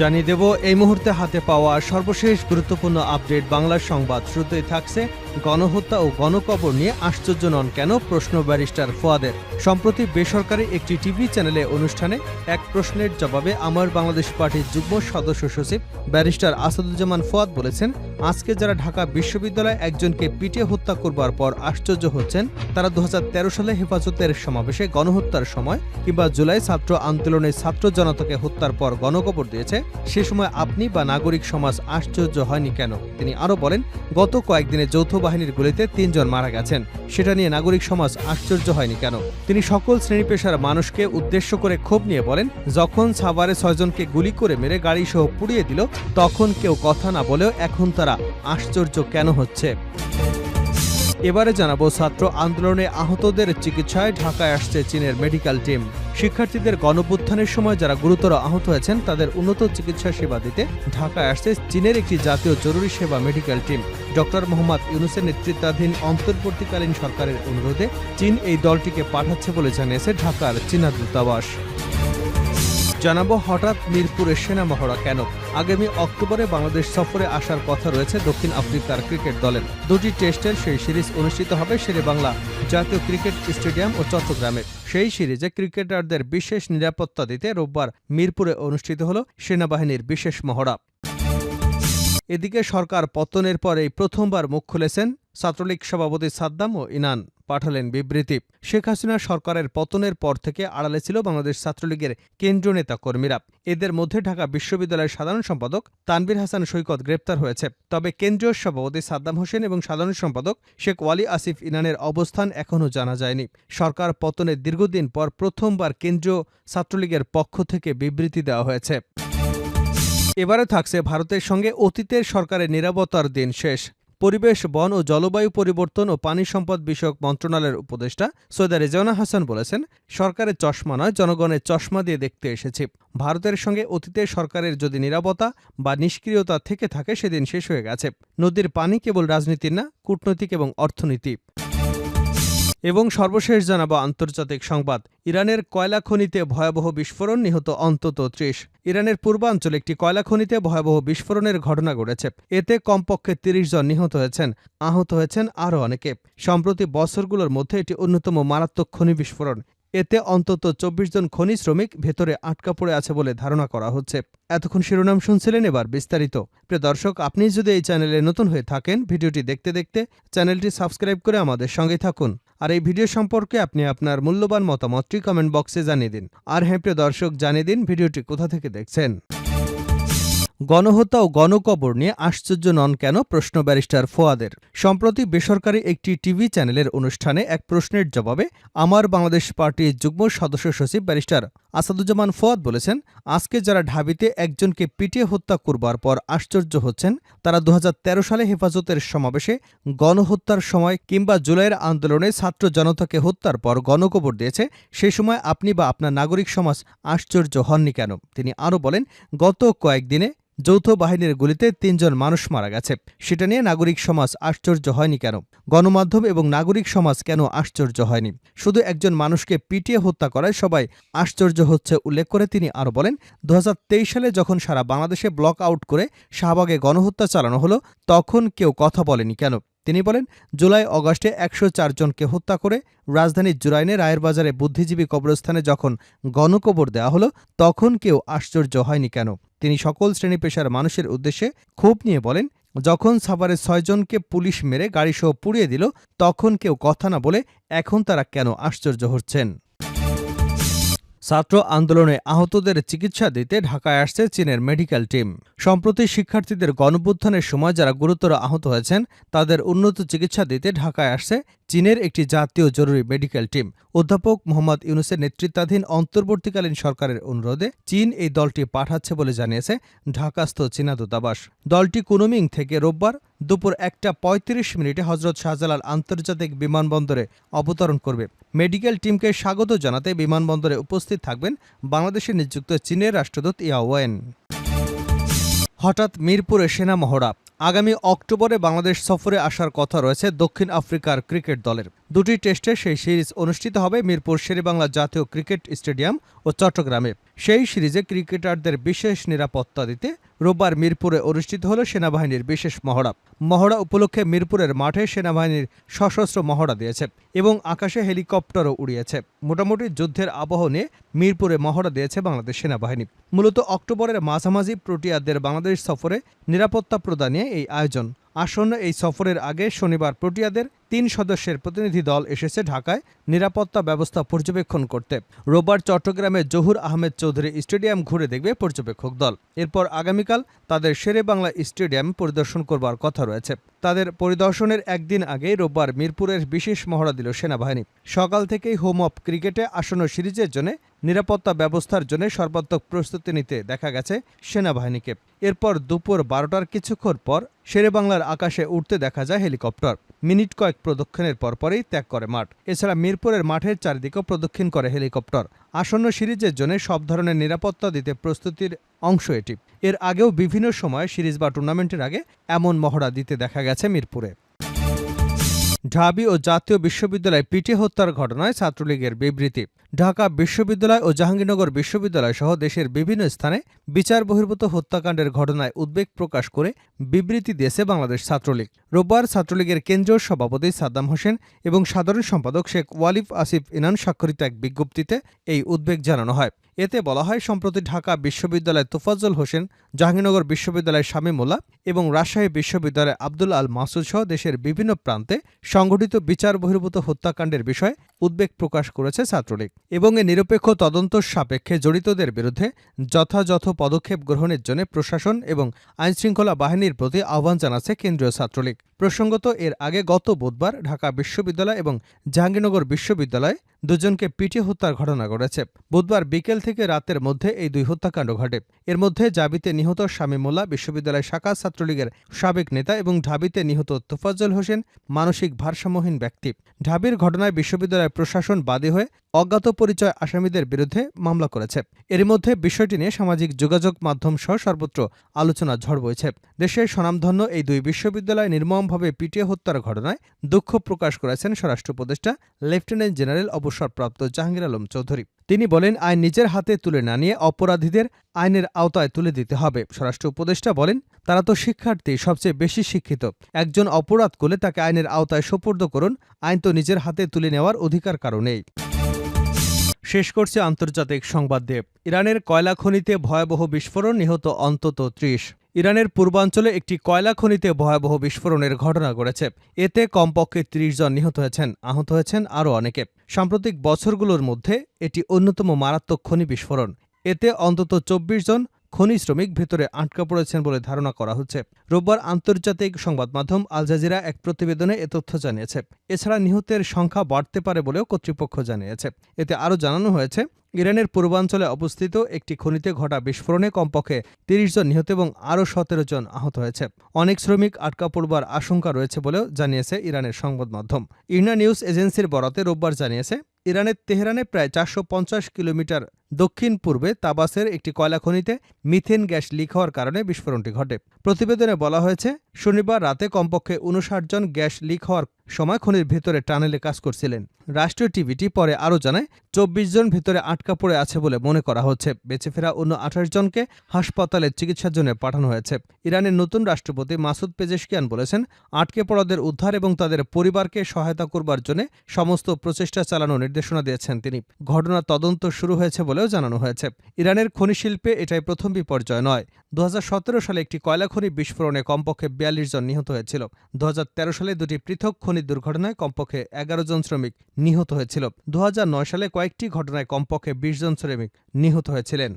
জানিয়ে দেব, এই মুহূর্তে হাতে পাওয়া সর্বশেষ গুরুত্বপূর্ণ আপডেট বাংলার সংবাদ। শুরুতেই থাকছে গণহত্যা ও গণকবর নিয়ে আশ্চর্য নন কেন প্রশ্ন ব্যারিস্টার ফোয়াদের। সম্প্রতি বেসরকারি একটি টিভি চ্যানেলে অনুষ্ঠানে এক প্রশ্নের জবাবে আমার বাংলাদেশ পার্টির যুগ্ম সদস্য সচিব ব্যারিস্টার আসাদুজ্জামান ফোয়াদ বলেছেন আজকে যারা ঢাকা বিশ্ববিদ্যালয়ে একজনকে পিটিয়ে হত্যা করবার পর আশ্চর্য হচ্ছেন, তারা দু হাজার তেরো সালে হেফাজতের সমাবেশে গণহত্যার সময় কিংবা জুলাই ছাত্র আন্দোলনে ছাত্র জনতাকে হত্যার পর গণকবর দিয়েছে, সে সময় আপনি বা নাগরিক সমাজ আশ্চর্য হয়নি কেন? তিনি আরও বলেন, গত কয়েকদিনে যৌথ বাহিনীর গুলিতে তিনজন মারা গেছেন, সেটা নিয়ে নাগরিক সমাজ আশ্চর্য হয়নি কেন? তিনি সকল শ্রেণি পেশার মানুষকে উদ্দেশ্য করে ক্ষোভ নিয়ে বলেন, যখন সাভারে ছয়জনকে গুলি করে মেরে গাড়ি সহ পুড়িয়ে দিল, তখন কেউ কথা না বলেও এখন তারা আশ্চর্য কেন হচ্ছে? এবারে জানাব, ছাত্র আন্দোলনে আহতদের চিকিৎসায় ঢাকায় আসছে চীনের মেডিকেল টিম। শিক্ষার্থীদের গণপুত্থানের সময় যারা গুরুতর আহত হয়েছেন, তাদের উন্নত চিকিৎসা সেবা দিতে ঢাকায় আসছে চীনের একটি জাতীয় জরুরি সেবা মেডিকেল টিম। ডক্টর মোহাম্মদ ইউনুসের নেতৃত্বাধীন অন্তর্বর্তীকালীন সরকারের অনুরোধে চীন এই দলটিকে পাঠাচ্ছে বলে জানিয়েছে ঢাকার চীনা দূতাবাস। জানাব হঠাৎ মিরপুরে সেনা মহড়া কেন? আগামী অক্টোবরে বাংলাদেশ সফরে আসার কথা রয়েছে দক্ষিণ আফ্রিকার ক্রিকেট দলের। দুটি টেস্টের সেই সিরিজ অনুষ্ঠিত হবে শেরে বাংলা জাতীয় ক্রিকেট স্টেডিয়াম ও চট্টগ্রামে সেই সিরিজে ক্রিকেটারদের বিশেষ নিরাপত্তা দিতে রোববার মিরপুরে অনুষ্ঠিত হল সেনাবাহিনীর বিশেষ মহড়া। এদিকে সরকার পতনের পর এই প্রথমবার মুখ খুলেছেন ছাত্রলীগ সভাপতি সাদ্দাম ও ইনান পাঠালেন বিবৃতি। শেখ হাসিনা সরকারের পতনের পর থেকে আড়ালে ছিল বাংলাদেশ ছাত্রলীগের কেন্দ্রীয় নেতা কর্মীরা এদের মধ্যে ঢাকা বিশ্ববিদ্যালয়ের সাধারণ সম্পাদক তানবির হাসান সৈকত গ্রেপ্তার হয়েছে। তবে কেন্দ্রীয় সভাপতি সাদ্দাম হোসেন এবং সাধারণ সম্পাদক শেখ ওয়ালি আসিফ ইনানের অবস্থান এখনও জানা যায়নি। সরকার পতনের দীর্ঘদিন পর প্রথমবার কেন্দ্রীয় ছাত্রলীগের পক্ষ থেকে বিবৃতি দেওয়া হয়েছে। এবারে থাকছে ভারতের সঙ্গে অতীতের সরকারের নিরাপত্তার দিন শেষ। পরিবেশ, বন ও জলবায়ু পরিবর্তন ও পানি সম্পদ বিষয়ক মন্ত্রণালয়ের উপদেষ্টা সৈয়দা রেজানা হাসান বলেছেন, সরকারের চশমা নয়, জনগণের চশমা দিয়ে দেখতে এসেছি। ভারতের সঙ্গে অতীতে সরকারের যদি নিরাপত্তা বা নিষ্ক্রিয়তা থেকে থাকে, সেদিন শেষ হয়ে গেছে। নদীর পানি কেবল রাজনীতির না, কূটনৈতিক এবং অর্থনীতি এবং সর্বশেষ জানাব আন্তর্জাতিক সংবাদ। ইরানের কয়লা খনিতে ভয়াবহ বিস্ফোরণ নিহত অন্তত ত্রিশ। ইরানের পূর্বাঞ্চলে একটি কয়লা খনিতে ভয়াবহ বিস্ফোরণের ঘটনা ঘটেছে। এতে কমপক্ষে তিরিশ জন নিহত হয়েছেন, আহত হয়েছেন আরও অনেকে। সম্প্রতি বছরগুলোর মধ্যে এটি অন্যতম মারাত্মক খনি বিস্ফোরণ। এতে অন্তত চব্বিশ জন খনি শ্রমিক ভেতরে আটকা পড়ে আছে বলে ধারণা করা হচ্ছে। এতক্ষণ শিরোনাম শুনছিলেন এবার বিস্তারিত। প্রিয় দর্শক, আপনি যদি এই চ্যানেলে নতুন হয়ে থাকেন, ভিডিওটি দেখতে দেখতে চ্যানেলটি সাবস্ক্রাইব করে আমাদের সঙ্গে থাকুন। আর এই ভিডিও সম্পর্কে আপনি আপনার মূল্যবান মতামতটি কমেন্ট বক্সে জানিয়ে দিন। আর হ্যাঁ প্রিয় দর্শক, জানিয়ে দিন ভিডিওটি কোথা থেকে দেখছেন। গণহত্যা ও গণকবর নিয়ে আশ্চর্য নন কেন প্রশ্ন ব্যারিস্টার ফোয়াদের। সম্প্রতি বেসরকারি একটি টিভি চ্যানেলের অনুষ্ঠানে এক প্রশ্নের জবাবে আমার বাংলাদেশ পার্টির যুগ্ম সদস্য সচিব ব্যারিস্টার আসাদুজ্জামান ফোয়াদ বলেছেন, আজকে যারা ঢাবিতে একজনকে পিটিয়ে হত্যা করবার পর আশ্চর্য হচ্ছেন, তারা দু হাজার তেরো সালে হেফাজতের সমাবেশে গণহত্যার সময় কিংবা জুলাইয়ের আন্দোলনে ছাত্র জনতাকে হত্যার পর গণকবর দিয়েছে, সে সময় আপনি বা আপনার নাগরিক সমাজ আশ্চর্য হননি কেন? তিনি আরও বলেন, গত কয়েকদিনে যৌথ বাহিনীর গুলিতে তিনজন মানুষ মারা গেছে। সেটা নিয়ে নাগরিক সমাজ আশ্চর্য হয়নি কেন? গণমাধ্যম এবং নাগরিক সমাজ কেন আশ্চর্য হয়নি? শুধু একজন মানুষকে পিটিয়ে হত্যা করায় সবাই আশ্চর্য হচ্ছে উল্লেখ করে তিনি আরও বলেন দু হাজার তেইশ সালে যখন সারা বাংলাদেশে ব্লক আউট করে শাহবাগে গণহত্যা চালানো হলো, তখন কেউ কথা বলেনি কেন? তিনি বলেন, জুলাই অগস্টে একশো জনকে হত্যা করে রাজধানীর জুরাইনে রায়ের বাজারে বুদ্ধিজীবী কবরস্থানে যখন গণকবর দেওয়া হলো, তখন কেউ আশ্চর্য হয়নি কেন? তিনি সকল শ্রেণি পেশার মানুষের উদ্দেশ্যে ক্ষোভ নিয়ে বলেন, যখন সাভারে ছয়জনকে পুলিশ মেরে গাড়িসহ পুড়িয়ে দিল, তখন কেউ কথা না বলে এখন তারা কেন আশ্চর্য হচ্ছেন? ছাত্র আন্দোলনে আহতদের চিকিৎসা দিতে ঢাকায় আসছে চীনের মেডিকেল টিম। সম্প্রতি শিক্ষার্থীদের গণভ্যুত্থানের সময় যারা গুরুতর আহত হয়েছেন, তাদের উন্নত চিকিৎসা দিতে ঢাকায় আসছে চীনের একটি জাতীয় জরুরি মেডিকেল টিম অধ্যাপক মোহাম্মদ ইউনুসের নেতৃত্বাধীন অন্তর্বর্তীকালীন সরকারের অনুরোধে চীন এই দলটি পাঠাচ্ছে বলে জানিয়েছে ঢাকাস্থ চীনা দূতাবাস দলটি কুনুমিং থেকে রোববার দুপুর একটা পঁয়ত্রিশ মিনিটে হজরত শাহজালাল আন্তর্জাতিক বিমানবন্দরে অবতরণ করবে। মেডিকেল টিমকে স্বাগত জানাতে বিমানবন্দরে উপস্থিত থাকবেন বাংলাদেশে নিযুক্ত চীনের রাষ্ট্রদূত ইয়াওয়েন হঠাৎ মিরপুরে সেনা মহড়া আগামী অক্টোবরে বাংলাদেশ সফরে আসার কথা রয়েছে দক্ষিণ আফ্রিকার ক্রিকেট দলের। দুটি টেস্টে সেই সিরিজ অনুষ্ঠিত হবে মিরপুর শেরেবাংলা জাতীয় ক্রিকেট স্টেডিয়াম ও চট্টগ্রামে। সেই সিরিজে ক্রিকেটারদের বিশেষ নিরাপত্তা দিতে রোববার মিরপুরে অনুষ্ঠিত হল সেনাবাহিনীর বিশেষ মহড়া। মহড়া উপলক্ষে মিরপুরের মাঠে সেনাবাহিনীর সশস্ত্র মহড়া দিয়েছে এবং আকাশে হেলিকপ্টারও উড়িয়েছে। মোটামুটি যুদ্ধের আবহ নিয়ে মিরপুরে মহড়া দিয়েছে বাংলাদেশ সেনাবাহিনী। মূলত অক্টোবরের মাঝামাঝি প্রোটিয়াদের বাংলাদেশ সফরে নিরাপত্তা প্রদানে এই আয়োজন আসন্ন এই সফরের আগে শনিবার প্রোটিয়াদের তিন সদস্যের প্রতিনিধি দল এসেছে ঢাকায় নিরাপত্তা ব্যবস্থা পর্যবেক্ষণ করতে। রোববার চট্টগ্রামে জহুর আহমেদ চৌধুরী স্টেডিয়াম ঘুরে দেখবে পর্যবেক্ষক দল। এরপর আগামীকাল তাদের শেরে বাংলা স্টেডিয়াম পরিদর্শন করবার কথা রয়েছে। তাদের পরিদর্শনের একদিন আগেই রোববার মিরপুরের বিশেষ মহড়া দিল সেনাবাহিনী। সকাল থেকেই হোম অফ ক্রিকেটে আসন্ন সিরিজের জন্য নিরাপত্তা ব্যবস্থার জন্য সর্বাত্মক প্রস্তুতি নিতে দেখা গেছে সেনাবাহিনীকে। এরপর দুপুর বারোটার কিছুক্ষণ পর শেরেবাংলার আকাশে উঠতে দেখা যায় হেলিকপ্টার। মিনিট কয়েক প্রদক্ষিণের পরপরই ত্যাগ করে মাঠ। এছাড়া মিরপুরের মাঠের চারিদিকেও প্রদক্ষিণ করে হেলিকপ্টার। আসন্ন সিরিজের জন্য সব ধরনের নিরাপত্তা দিতে প্রস্তুতির অংশ এটি। এর আগেও বিভিন্ন সময় সিরিজ বা টুর্নামেন্টের আগে এমন মহড়া দিতে দেখা গেছে মিরপুরে। ঢাবি ও জাতীয় বিশ্ববিদ্যালয় পিটে হত্যার ঘটনায় ছাত্রলীগের বিবৃতি। ঢাকা বিশ্ববিদ্যালয় ও জাহাঙ্গীরনগর বিশ্ববিদ্যালয় সহ দেশের বিভিন্ন স্থানে বিচার বহির্ভূত হত্যাকাণ্ডের ঘটনায় উদ্বেগ প্রকাশ করে বিবৃতি দিয়েছে বাংলাদেশ ছাত্রলীগ। রোববার ছাত্রলীগের কেন্দ্রীয় সভাপতি সাদ্দাম হোসেন এবং সাধারণ সম্পাদক শেখ ওয়ালিফ আসিফ ইনান স্বাক্ষরিত এক বিজ্ঞপ্তিতে এই উদ্বেগ জানানো হয়। এতে বলা হয়, সম্প্রতি ঢাকা বিশ্ববিদ্যালয় তোফাজ্জল হোসেন, জাহাঙ্গীরনগর বিশ্ববিদ্যালয় শামীমুল্লাহ এবং রাজশাহী বিশ্ববিদ্যালয় আব্দুল আল মাসুদ সহ দেশের বিভিন্ন প্রান্তে সংঘটিত বিচার বহির্ভূত হত্যাকাণ্ডের বিষয়ে উদ্বেগ প্রকাশ করেছে ছাত্রলীগ এবং এ নিরপেক্ষ তদন্ত সাপেক্ষে জড়িতদের বিরুদ্ধে যথাযথ পদক্ষেপ গ্রহণের জন্য প্রশাসন এবং আইনশৃঙ্খলা বাহিনীর প্রতি আহ্বান জানাচ্ছে কেন্দ্রীয় ছাত্রলীগ। প্রসঙ্গত, এর আগে গত বুধবার ঢাকা বিশ্ববিদ্যালয় এবং জাহাঙ্গীরনগর বিশ্ববিদ্যালয়ে দুজনকে পিটিয়ে হত্যার ঘটনা ঘটেছে। বুধবার বিকেল থেকে রাতের মধ্যে এই দুই হত্যাকাণ্ড ঘটে। এর মধ্যে জাবিতে নিহত শামীমুল্লাহ বিশ্ববিদ্যালয় শাখা ছাত্রলীগের সাবেক নেতা এবং ঢাবিতে নিহত তোফাজ্জল হোসেন মানসিক ভারসাম্যহীন ব্যক্তি। ঢাবির ঘটনায় বিশ্ববিদ্যালয় প্রশাসন বাদী হয়ে অজ্ঞাত পরিচয় আসামিদের বিরুদ্ধে মামলা করেছে। এর মধ্যে বিষয়টি নিয়ে সামাজিক যোগাযোগ মাধ্যম সহ সর্বত্র আলোচনা ঝড় বইছে। দেশের স্বনামধন্য এই দুই বিশ্ববিদ্যালয় নির্মমভাবে পিটিয়ে হত্যার ঘটনায় দুঃখ প্রকাশ করেছেন স্বরাষ্ট্র উপদেষ্টা, লেফটেন্যান্ট জেনারেল অবসরপ্রাপ্ত জাহাঙ্গীর আলম চৌধুরী। তিনি বলেন, আইন নিজের হাতে তুলে না নিয়ে অপরাধীদের আইনের আওতায় তুলে দিতে হবে। স্বরাষ্ট্র উপদেষ্টা বলেন, তারা তো শিক্ষার্থী, সবচেয়ে বেশি শিক্ষিত। একজন অপরাধ করলে তাকে আইনের আওতায় সোপর্দ করুন। আইন তো নিজের হাতে তুলে নেওয়ার অধিকার কারণেই শেষ করছে আন্তর্জাতিক সংবাদ দেব ইরানের কয়লা খনিতে ভয়াবহ বিস্ফোরণ নিহত অন্তত ত্রিশ। ইরানের পূর্বাঞ্চলে একটি কয়লা খনিতে ভয়াবহ বিস্ফোরণের ঘটনা ঘটেছে। এতে কমপক্ষে ত্রিশ জন নিহত হয়েছেন, আহত হয়েছেন আরও অনেকে। সাম্প্রতিক বছরগুলোর মধ্যে এটি অন্যতম মারাত্মক খনি বিস্ফোরণ। এতে অন্তত চব্বিশ জন খনি শ্রমিক ভেতরে আটকা পড়েছেন বলে ধারণা করা হচ্ছে। রোববার আন্তর্জাতিক সংবাদ মাধ্যম আল জাজিরা এক প্রতিবেদনে এ তথ্য জানিয়েছে। এছাড়া নিহতের সংখ্যা বাড়তে পারে বলেও কর্তৃপক্ষ জানিয়েছে। এতে আরও জানানো হয়েছে, ইরানের পূর্বাঞ্চলে অবস্থিত একটি খনিতে ঘটা বিস্ফোরণে কমপক্ষে তিরিশ জন নিহত এবং আরও সতেরো জন আহত হয়েছে। অনেক শ্রমিক আটকা পড়বার আশঙ্কা রয়েছে বলেও জানিয়েছে ইরানের সংবাদ মাধ্যম। ইরনা নিউজ এজেন্সির বরাতে রোববার জানিয়েছে ইরানের তেহরানে প্রায় চারশো পঞ্চাশ কিলোমিটার দক্ষিণ পূর্বে তাবাসের একটি কয়লা খনিতে মিথেন গ্যাস লিক হওয়ার কারণে বিস্ফোরণটি ঘটে। প্রতিবেদনে বলা হয়েছে, শনিবার রাতে কমপক্ষে উনষাট জন গ্যাস লিক হওয়ার সময় খনির ভেতরে টানেলে কাজ করছিলেন। রাষ্ট্রীয় টিভিটি পরে আরও জানায়, চব্বিশ জন ভেতরে আটকা পড়ে আছে বলে মনে করা হচ্ছে। বেঁচে ফেরা অন্য আঠাশ জনকে হাসপাতালে চিকিৎসার জন্য পাঠানো হয়েছে। ইরানের নতুন রাষ্ট্রপতি মাসুদ পেজেশকিয়ান বলেছেন, আটকে পড়াদের উদ্ধার এবং তাদের পরিবারকে সহায়তা করবার জন্য সমস্ত প্রচেষ্টা চালানোর নির্দেশনা দিয়েছেন তিনি। ঘটনার তদন্ত শুরু হয়েছে বলেও জানানো হয়েছে। ইরানের খনি শিল্পে এটাই প্রথম বিপর্যয় নয়। দু সালে একটি কয়লা খনি বিস্ফোরণে কমপক্ষে বিয়াল্লিশ জন নিহত হয়েছিল। দু হাজার তেরো সালে দুটি পৃথক খনি দুর্ঘটনায় কমপক্ষে এগারো জন শ্রমিক নিহত হয়েছিল। দু হাজার নয় সালে কয়েকটি ঘটনায় কমপক্ষে বিশ জন শ্রমিক নিহত হয়েছিলেন।